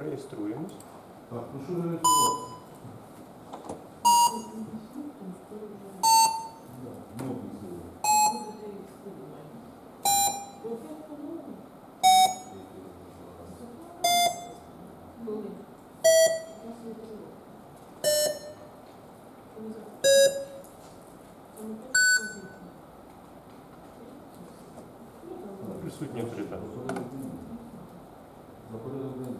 Реєструємось. Так, прошу зареєструватися. Да, кнопки сили. Присутні три так. За порядок денний.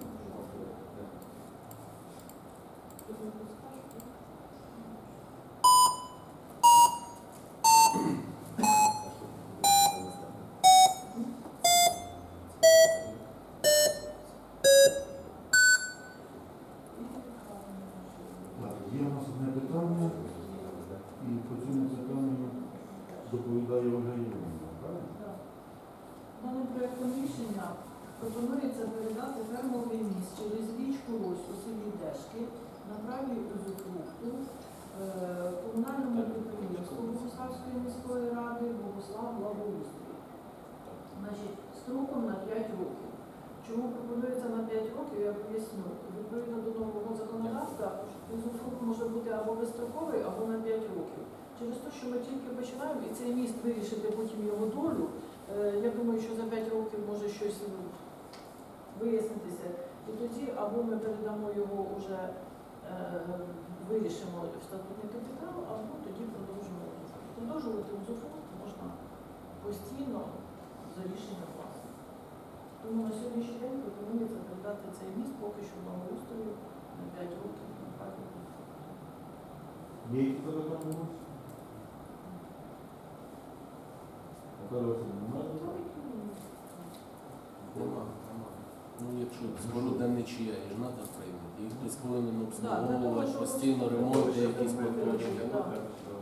Доповідає Ольга Євгенівна, правильно? Даним проєктом рішення пропонується передати фермовий міст через річку Рось у селі Дешки на праві узурпрукту е, комунальному підприємству Богославської міської ради Богослав Благоустрій. Значить, строком на 5 років. Чому пропонується на 5 років, я поясню. Відповідно до нового законодавства, узурпрукт може бути або безстроковий, або на 5 років. Через те, що ми тільки починаємо, вирішити потім його долю, Е, Я думаю, що за 5 років може щось вияснитися. І тоді або ми передамо його вже, е, вирішимо в статутний капітал, або тоді продовжимо. Продовжувати узурпувати можна постійно за рішенням власне. Тому на сьогоднішній день пропонується передати цей міст поки що благоустрою на 5 років. Є які запитання у вас? Наталя Васильівна, немає запитань? Нема, нема. Ну, якщо споруда нічия, і ж треба прийняти. Їх хтось повинен обслуговувати, постійно ремонти, якісь поточні.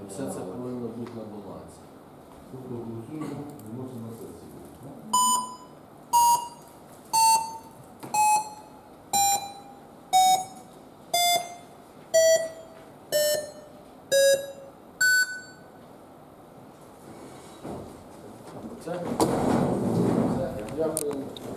Все це повинно бути на балансі. Тобто голосуємо, Це, це. Дякую.